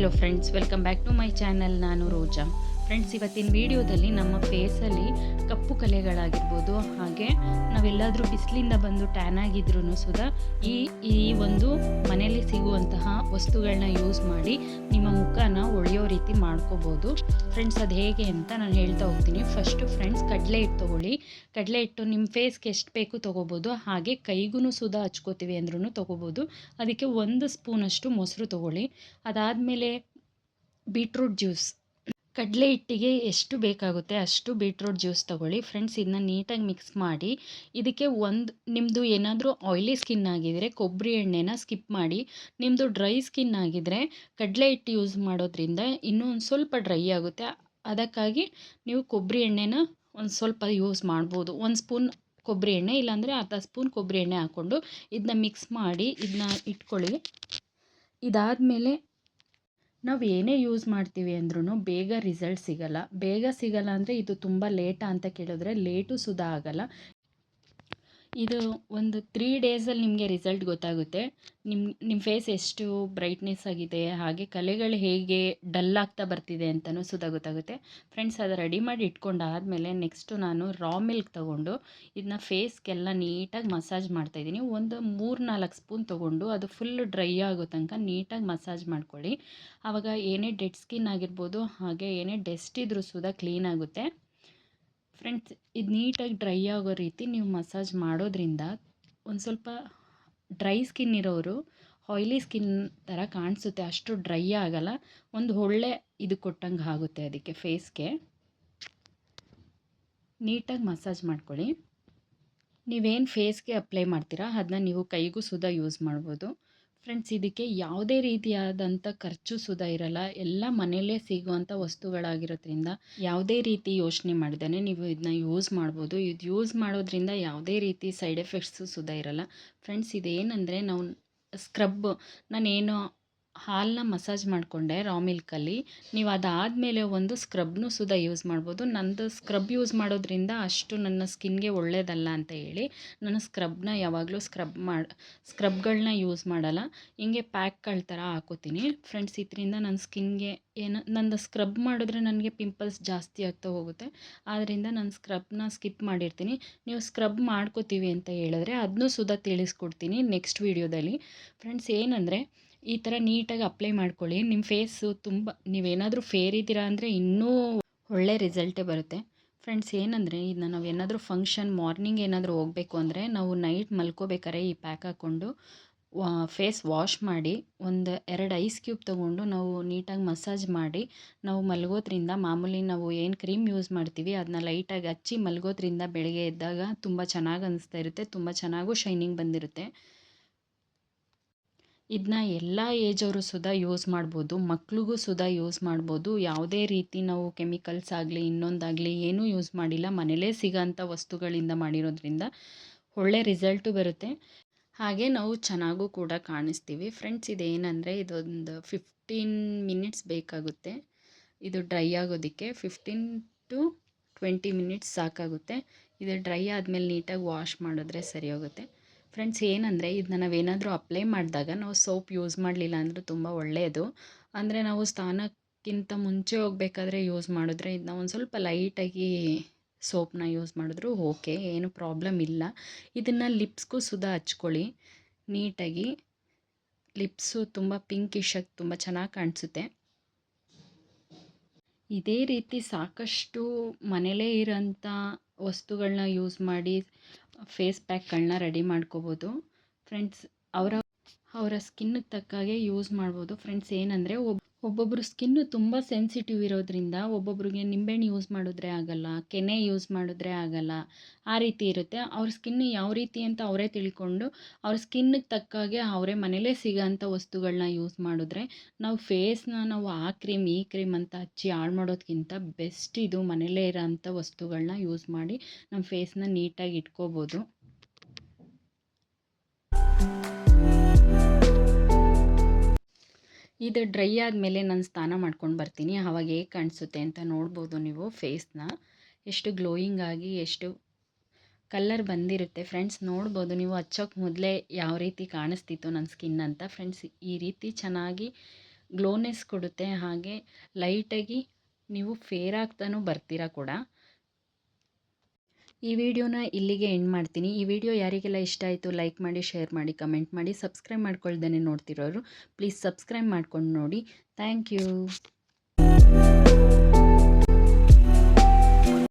Hello friends welcome back to my channel ನಾನು Roja friends ಇವತ್ತಿನ ವಿಡಿಯೋದಲ್ಲಿ ನಮ್ಮ ಫೇಸಲ್ಲಿ ಕಪ್ಪು ಕಲೆಗಳಾಗಿರ್ಬೋದು, ಹಾಗೆ ನಾವೆಲ್ಲಾದರೂ ಬಿಸಿಲಿಂದ ಬಂದು ಟ್ಯಾನ್ ಆಗಿದ್ರೂ ಸುಧಾ ಈ ಈ ಒಂದು ಮನೆಯಲ್ಲಿ ಸಿಗುವಂತಹ ವಸ್ತುಗಳನ್ನ ಯೂಸ್ ಮಾಡಿ ನಿಮ್ಮ ಮುಖನ ಒಳೆಯೋ ರೀತಿ ಮಾಡ್ಕೋಬೋದು. ಫ್ರೆಂಡ್ಸ್ ಅದು ಹೇಗೆ ಅಂತ ನಾನು ಹೇಳ್ತಾ ಹೋಗ್ತೀನಿ. ಫಸ್ಟು ಫ್ರೆಂಡ್ಸ್ ಕಡಲೆ ಹಿಟ್ಟು ತೊಗೊಳ್ಳಿ. ಕಡಲೆ ಹಿಟ್ಟು ನಿಮ್ಮ ಫೇಸ್ಗೆ ಎಷ್ಟು ಬೇಕು ತೊಗೋಬೋದು, ಹಾಗೆ ಕೈಗೂ ಸುಧಾ ಹಚ್ಕೋತೀವಿ ಅಂದ್ರೂ ತೊಗೋಬೋದು. ಅದಕ್ಕೆ ಒಂದು ಸ್ಪೂನಷ್ಟು ಮೊಸರು ತೊಗೊಳ್ಳಿ. ಅದಾದಮೇಲೆ ಬೀಟ್ರೂಟ್ ಜ್ಯೂಸ್ ಕಡಲೆ ಹಿಟ್ಟಿಗೆ ಎಷ್ಟು ಬೇಕಾಗುತ್ತೆ ಅಷ್ಟು ಬೀಟ್ರೂಟ್ ಜ್ಯೂಸ್ ತೊಗೊಳ್ಳಿ. ಫ್ರೆಂಡ್ಸ್ ಇದನ್ನ ನೀಟಾಗಿ ಮಿಕ್ಸ್ ಮಾಡಿ. ಇದಕ್ಕೆ ಒಂದು ನಿಮ್ಮದು ಏನಾದರೂ ಆಯ್ಲಿ ಸ್ಕಿನ್ ಆಗಿದ್ದರೆ ಕೊಬ್ಬರಿ ಎಣ್ಣೆನ ಸ್ಕಿಪ್ ಮಾಡಿ. ನಿಮ್ಮದು ಡ್ರೈ ಸ್ಕಿನ್ ಆಗಿದ್ದರೆ ಕಡಲೆ ಹಿಟ್ಟು ಯೂಸ್ ಮಾಡೋದ್ರಿಂದ ಇನ್ನೂ ಒಂದು ಸ್ವಲ್ಪ ಡ್ರೈ ಆಗುತ್ತೆ. ಅದಕ್ಕಾಗಿ ನೀವು ಕೊಬ್ಬರಿ ಎಣ್ಣೆನ ಒಂದು ಸ್ವಲ್ಪ ಯೂಸ್ ಮಾಡ್ಬೋದು. ಒಂದು ಸ್ಪೂನ್ ಕೊಬ್ಬರಿ ಎಣ್ಣೆ, ಇಲ್ಲಾಂದರೆ ಅರ್ಧ ಸ್ಪೂನ್ ಕೊಬ್ಬರಿ ಎಣ್ಣೆ ಹಾಕ್ಕೊಂಡು ಇದನ್ನ ಮಿಕ್ಸ್ ಮಾಡಿ, ಇದನ್ನ ಇಟ್ಕೊಳ್ಳಿ. ಇದಾದಮೇಲೆ ನಾವು ಏನೇ ಯೂಸ್ ಮಾಡ್ತೀವಿ ಅಂದ್ರೂ ಬೇಗ ರಿಸಲ್ಟ್ ಸಿಗಲ್ಲ. ಬೇಗ ಸಿಗಲ್ಲ ಅಂದರೆ ಇದು ತುಂಬ ಲೇಟಾ ಅಂತ ಕೇಳಿದ್ರೆ ಲೇಟು ಸುದಾ ಆಗಲ್ಲ. ಇದು ಒಂದು ತ್ರೀ ಡೇಸಲ್ಲಿ ನಿಮಗೆ ರಿಸಲ್ಟ್ ಗೊತ್ತಾಗುತ್ತೆ. ನಿಮ್ಮ ನಿಮ್ಮ ಫೇಸ್ ಎಷ್ಟು ಬ್ರೈಟ್ನೆಸ್ ಆಗಿದೆ, ಹಾಗೆ ಕಲೆಗಳು ಹೇಗೆ ಡಲ್ ಆಗ್ತಾ ಬರ್ತಿದೆ ಅಂತಲೂ ಸುತ ಗೊತ್ತಾಗುತ್ತೆ. ಫ್ರೆಂಡ್ಸ್ ಅದು ರೆಡಿ ಮಾಡಿ ಇಟ್ಕೊಂಡಾದಮೇಲೆ ನೆಕ್ಸ್ಟು ನಾನು ರಾ ಮಿಲ್ಕ್ ತೊಗೊಂಡು ಇದನ್ನ ಫೇಸ್ಗೆಲ್ಲ ನೀಟಾಗಿ ಮಸಾಜ್ ಮಾಡ್ತಾಯಿದ್ದೀನಿ ಒಂದು ಮೂರು ನಾಲ್ಕು ಸ್ಪೂನ್ ತೊಗೊಂಡು ಅದು ಫುಲ್ ಡ್ರೈ ಆಗೋ ತನಕ ನೀಟಾಗಿ ಮಸಾಜ್ ಮಾಡ್ಕೊಳ್ಳಿ. ಆವಾಗ ಏನೇ ಡೆಡ್ ಸ್ಕಿನ್ ಆಗಿರ್ಬೋದು, ಹಾಗೆ ಏನೇ ಡೆಸ್ಟ್ ಇದ್ರೂ ಸುದ ಕ್ಲೀನ್ ಆಗುತ್ತೆ. ಫ್ರೆಂಡ್ಸ್ ಇದು ನೀಟಾಗಿ ಡ್ರೈ ಆಗೋ ರೀತಿ ನೀವು ಮಸಾಜ್ ಮಾಡೋದ್ರಿಂದ ಒಂದು ಸ್ವಲ್ಪ ಡ್ರೈ ಸ್ಕಿನ್ ಇರೋರು ಆಯ್ಲಿ ಸ್ಕಿನ್ ಥರ ಕಾಣಿಸುತ್ತೆ. ಅಷ್ಟು ಡ್ರೈ ಆಗಲ್ಲ. ಒಂದು ಒಳ್ಳೆ ಇದು ಕೊಟ್ಟಂಗೆ ಆಗುತ್ತೆ ಅದಕ್ಕೆ ಫೇಸ್ಗೆ ನೀಟಾಗಿ ಮಸಾಜ್ ಮಾಡ್ಕೊಳ್ಳಿ. ನೀವೇನು ಫೇಸ್ಗೆ ಅಪ್ಲೈ ಮಾಡ್ತೀರಾ ಅದನ್ನ ನೀವು ಕೈಗೂ ಸುದಾ ಯೂಸ್ ಮಾಡ್ಬೋದು. ಫ್ರೆಂಡ್ಸ್ ಇದಕ್ಕೆ ಯಾವುದೇ ರೀತಿಯಾದಂಥ ಖರ್ಚು ಸುಧಾ ಇರಲ್ಲ. ಎಲ್ಲ ಮನೆಯಲ್ಲೇ ಸಿಗುವಂಥ ವಸ್ತುಗಳಾಗಿರೋದ್ರಿಂದ ಯಾವುದೇ ರೀತಿ ಯೋಚನೆ ಮಾಡಿದಾನೆ ನೀವು ಇದನ್ನ ಯೂಸ್ ಮಾಡ್ಬೋದು. ಇದು ಯೂಸ್ ಮಾಡೋದ್ರಿಂದ ಯಾವುದೇ ರೀತಿ ಸೈಡ್ ಎಫೆಕ್ಟ್ಸು ಸುಧಾ ಇರಲ್ಲ. ಫ್ರೆಂಡ್ಸ್ ಇದೇನಂದರೆ ನಾವು ಸ್ಕ್ರಬ್ ನಾನೇನು ಹಾಲನ್ನ ಮಸಾಜ್ ಮಾಡಿಕೊಂಡೆ ರಾ ಮಿಲ್ಕಲ್ಲಿ ನೀವು ಅದಾದಮೇಲೆ ಒಂದು ಸ್ಕ್ರಬ್ನು ಸುದ ಯೂಸ್ ಮಾಡ್ಬೋದು. ನಂದು ಸ್ಕ್ರಬ್ ಯೂಸ್ ಮಾಡೋದ್ರಿಂದ ಅಷ್ಟು ನನ್ನ ಸ್ಕಿನ್ಗೆ ಒಳ್ಳೇದಲ್ಲ ಅಂತ ಹೇಳಿ ನಾನು ಸ್ಕ್ರಬ್ನ ಯಾವಾಗಲೂ ಸ್ಕ್ರಬ್ ಮಾಡಿ ಸ್ಕ್ರಬ್ಗಳನ್ನ ಯೂಸ್ ಮಾಡಲ್ಲ. ಹಿಂಗೆ ಪ್ಯಾಕ್ಗಳ ಥರ ಹಾಕೋತೀನಿ. ಫ್ರೆಂಡ್ಸ್ ಇದರಿಂದ ನನ್ನ ಸ್ಕಿನ್ಗೆ ಏನು, ನಂದು ಸ್ಕ್ರಬ್ ಮಾಡಿದ್ರೆ ನನಗೆ ಪಿಂಪಲ್ಸ್ ಜಾಸ್ತಿ ಆಗ್ತಾ ಹೋಗುತ್ತೆ. ಆದ್ದರಿಂದ ನಾನು ಸ್ಕ್ರಬ್ನ ಸ್ಕಿಪ್ ಮಾಡಿರ್ತೀನಿ. ನೀವು ಸ್ಕ್ರಬ್ ಮಾಡ್ಕೋತೀವಿ ಅಂತ ಹೇಳಿದ್ರೆ ಅದನ್ನೂ ಸುದಾ ತಿಳಿಸ್ಕೊಡ್ತೀನಿ ನೆಕ್ಸ್ಟ್ ವೀಡಿಯೋದಲ್ಲಿ ಫ್ರೆಂಡ್ಸ್ ಏನಂದರೆ ಈ ಥರ ನೀಟಾಗಿ ಅಪ್ಲೈ ಮಾಡ್ಕೊಳ್ಳಿ. ನಿಮ್ಮ ಫೇಸು ತುಂಬ, ನೀವೇನಾದರೂ ಫೇರ್ ಇದ್ದೀರಾ ಅಂದರೆ ಇನ್ನೂ ಒಳ್ಳೆ ರಿಸಲ್ಟೇ ಬರುತ್ತೆ. ಫ್ರೆಂಡ್ಸ್, ಏನಂದರೆ ಇದನ್ನ ನಾವು ಏನಾದರೂ ಫಂಕ್ಷನ್, ಮಾರ್ನಿಂಗ್ ಏನಾದರೂ ಹೋಗಬೇಕು ಅಂದರೆ ನಾವು ನೈಟ್ ಮಲ್ಕೋಬೇಕಾರೆ ಈ ಪ್ಯಾಕ್ ಹಾಕ್ಕೊಂಡು ಫೇಸ್ ವಾಶ್ ಮಾಡಿ, ಒಂದು ಎರಡು ಐಸ್ ಕ್ಯೂಬ್ ತೊಗೊಂಡು ನಾವು ನೀಟಾಗಿ ಮಸಾಜ್ ಮಾಡಿ, ನಾವು ಮಲಗೋದ್ರಿಂದ ಮಾಮೂಲಿ ನಾವು ಏನು ಕ್ರೀಮ್ ಯೂಸ್ ಮಾಡ್ತೀವಿ, ಅದನ್ನ ಲೈಟಾಗಿ ಹಚ್ಚಿ ಮಲಗೋದ್ರಿಂದ ಬೆಳಗ್ಗೆ ಎದ್ದಾಗ ತುಂಬ ಚೆನ್ನಾಗಿ ಅನಿಸ್ತಾ ಇರುತ್ತೆ, ತುಂಬ ಚೆನ್ನಾಗೂ ಶೈನಿಂಗ್ ಬಂದಿರುತ್ತೆ. ಇದನ್ನ ಎಲ್ಲ ಏಜವರು ಸುಧಾ ಯೂಸ್ ಮಾಡ್ಬೋದು, ಮಕ್ಳಿಗೂ ಸುಧಾ ಯೂಸ್ ಮಾಡ್ಬೋದು. ಯಾವುದೇ ರೀತಿ ನಾವು ಕೆಮಿಕಲ್ಸ್ ಆಗಲಿ, ಇನ್ನೊಂದಾಗಲಿ ಏನೂ ಯೂಸ್ ಮಾಡಿಲ್ಲ. ಮನೇಲೇ ಸಿಗೋಂಥ ವಸ್ತುಗಳಿಂದ ಮಾಡಿರೋದ್ರಿಂದ ಒಳ್ಳೆ ರಿಸಲ್ಟು ಬರುತ್ತೆ. ಹಾಗೆ ನಾವು ಚೆನ್ನಾಗೂ ಕೂಡ ಕಾಣಿಸ್ತೀವಿ. ಫ್ರೆಂಡ್ಸ್ ಇದೇನೆಂದರೆ ಇದೊಂದು ಫಿಫ್ಟೀನ್ ಮಿನಿಟ್ಸ್ ಬೇಕಾಗುತ್ತೆ. ಇದು ಡ್ರೈ ಆಗೋದಕ್ಕೆ ಫಿಫ್ಟೀನ್ ಟು ಟ್ವೆಂಟಿ ಮಿನಿಟ್ಸ್ ಸಾಕಾಗುತ್ತೆ. ಇದು ಡ್ರೈ ಆದಮೇಲೆ ನೀಟಾಗಿ ವಾಶ್ ಮಾಡಿದ್ರೆ ಸರಿ ಹೋಗುತ್ತೆ ಫ್ರೆಂಡ್ಸ್ ಏನಂದರೆ ಇದನ್ನ ನಾವೇನಾದರೂ ಅಪ್ಲೈ ಮಾಡಿದಾಗ ನಾವು ಸೋಪ್ ಯೂಸ್ ಮಾಡಲಿಲ್ಲ ಅಂದರೆ ತುಂಬ ಒಳ್ಳೆಯದು ಅಂದರೆ ನಾವು ಸ್ನಾನಕ್ಕಿಂತ ಮುಂಚೆ ಹೋಗಬೇಕಾದ್ರೆ ಯೂಸ್ ಮಾಡಿದ್ರೆ ಇದನ್ನ ಒಂದು ಸ್ವಲ್ಪ ಲೈಟಾಗಿ ಸೋಪ್ನ ಯೂಸ್ ಮಾಡಿದ್ರು ಓಕೆ ಏನು ಪ್ರಾಬ್ಲಮ್ ಇಲ್ಲ. ಇದನ್ನು ಲಿಪ್ಸ್ಗೂ ಸುಧಾ ಹಚ್ಕೊಳ್ಳಿ. ನೀಟಾಗಿ. ಲಿಪ್ಸು ತುಂಬ ಪಿಂಕಿಶಾಗಿ ತುಂಬ ಚೆನ್ನಾಗಿ ಕಾಣಿಸುತ್ತೆ. ಇದೇ ರೀತಿ ಸಾಕಷ್ಟು ಮನೇಲೇ ಇರೋಂಥ ವಸ್ತುಗಳನ್ನ ಯೂಸ್ ಮಾಡಿ ಫೇಸ್ ಪ್ಯಾಕ್ಗಳನ್ನ ರೆಡಿ ಮಾಡ್ಕೋಬೋದು. ಫ್ರೆಂಡ್ಸ್ ಅವರ ಅವರ ಸ್ಕಿನ್ನಿಗೆ ತಕ್ಕಾಗೆ ಯೂಸ್ ಮಾಡ್ಬೋದು. ಫ್ರೆಂಡ್ಸ್ ಏನಂದರೆ ಒಬ್ಬ ಒಬ್ಬೊಬ್ಬರು ಸ್ಕಿನ್ನು ತುಂಬ ಸೆನ್ಸಿಟಿವ್ ಇರೋದ್ರಿಂದ ಒಬ್ಬೊಬ್ರಿಗೆ ನಿಂಬೆಹಣ್ಣು ಯೂಸ್ ಮಾಡಿದ್ರೆ ಆಗಲ್ಲ, ಕೆನೆ ಯೂಸ್ ಮಾಡಿದ್ರೆ ಆಗಲ್ಲ, ಆ ರೀತಿ ಇರುತ್ತೆ. ಅವ್ರ ಸ್ಕಿನ್ ಯಾವ ರೀತಿ ಅಂತ ಅವರೇ ತಿಳ್ಕೊಂಡು ಅವ್ರ ಸ್ಕಿನ್ನಿಗೆ ತಕ್ಕಾಗೆ ಅವರೇ ಮನೇಲೇ ಸಿಗೋಂಥ ವಸ್ತುಗಳನ್ನ ಯೂಸ್ ಮಾಡಿದ್ರೆ ನಾವು ಫೇಸ್ನ ನಾವು ಆ ಕ್ರೀಮ್ ಈ ಕ್ರೀಮ್ ಅಂತ ಹಚ್ಚಿ ಹಾಳು ಮಾಡೋದಕ್ಕಿಂತ ಬೆಸ್ಟ್ ಇದು ಮನೇಲೇ ಇರೋಂಥ ವಸ್ತುಗಳನ್ನ ಯೂಸ್ ಮಾಡಿ ನಮ್ಮ ಫೇಸ್ನ ನೀಟಾಗಿ ಇಟ್ಕೋಬೋದು. ಇದು ಡ್ರೈ ಆದಮೇಲೆ ನಾನು ಸ್ನಾನ ಮಾಡ್ಕೊಂಡು ಬರ್ತೀನಿ. ಆವಾಗ ಹೇಗೆ ಕಾಣಿಸುತ್ತೆ ಅಂತ ನೋಡ್ಬೋದು ನೀವು ಫೇಸ್ನ. ಎಷ್ಟು ಗ್ಲೋಯಿಂಗ್ ಆಗಿ ಎಷ್ಟು ಕಲ್ಲರ್ ಬಂದಿರುತ್ತೆ ಫ್ರೆಂಡ್ಸ್ ನೋಡ್ಬೋದು. ನೀವು ಹಚ್ಚೋಕೆ ಮೊದಲೇ ಯಾವ ರೀತಿ ಕಾಣಿಸ್ತಿತ್ತು ನನ್ನ ಸ್ಕಿನ್ ಅಂತ ಫ್ರೆಂಡ್ಸ್ ಈ ರೀತಿ ಚೆನ್ನಾಗಿ ಗ್ಲೋನೆಸ್ ಕೊಡುತ್ತೆ. ಹಾಗೆ ಲೈಟಾಗಿ ನೀವು ಫೇರ್ ಆಗ್ತಾನೂ ಬರ್ತೀರಾ ಕೂಡ. ಈ ವಿಡಿಯೋನ ಇಲ್ಲಿಗೆ ಎಂಡ್ ಮಾಡ್ತೀನಿ. ಈ ವಿಡಿಯೋ ಯಾರಿಗೆಲ್ಲ ಇಷ್ಟ ಆಯಿತು ಲೈಕ್ ಮಾಡಿ ಶೇರ್ ಮಾಡಿ ಕಮೆಂಟ್ ಮಾಡಿ ಸಬ್ಸ್ಕ್ರೈಬ್ ಮಾಡ್ಕೊಳ್ದೇ ನೋಡ್ತಿರೋರು ಪ್ಲೀಸ್ ಸಬ್ಸ್ಕ್ರೈಬ್ ಮಾಡ್ಕೊಂಡು ನೋಡಿ. Thank you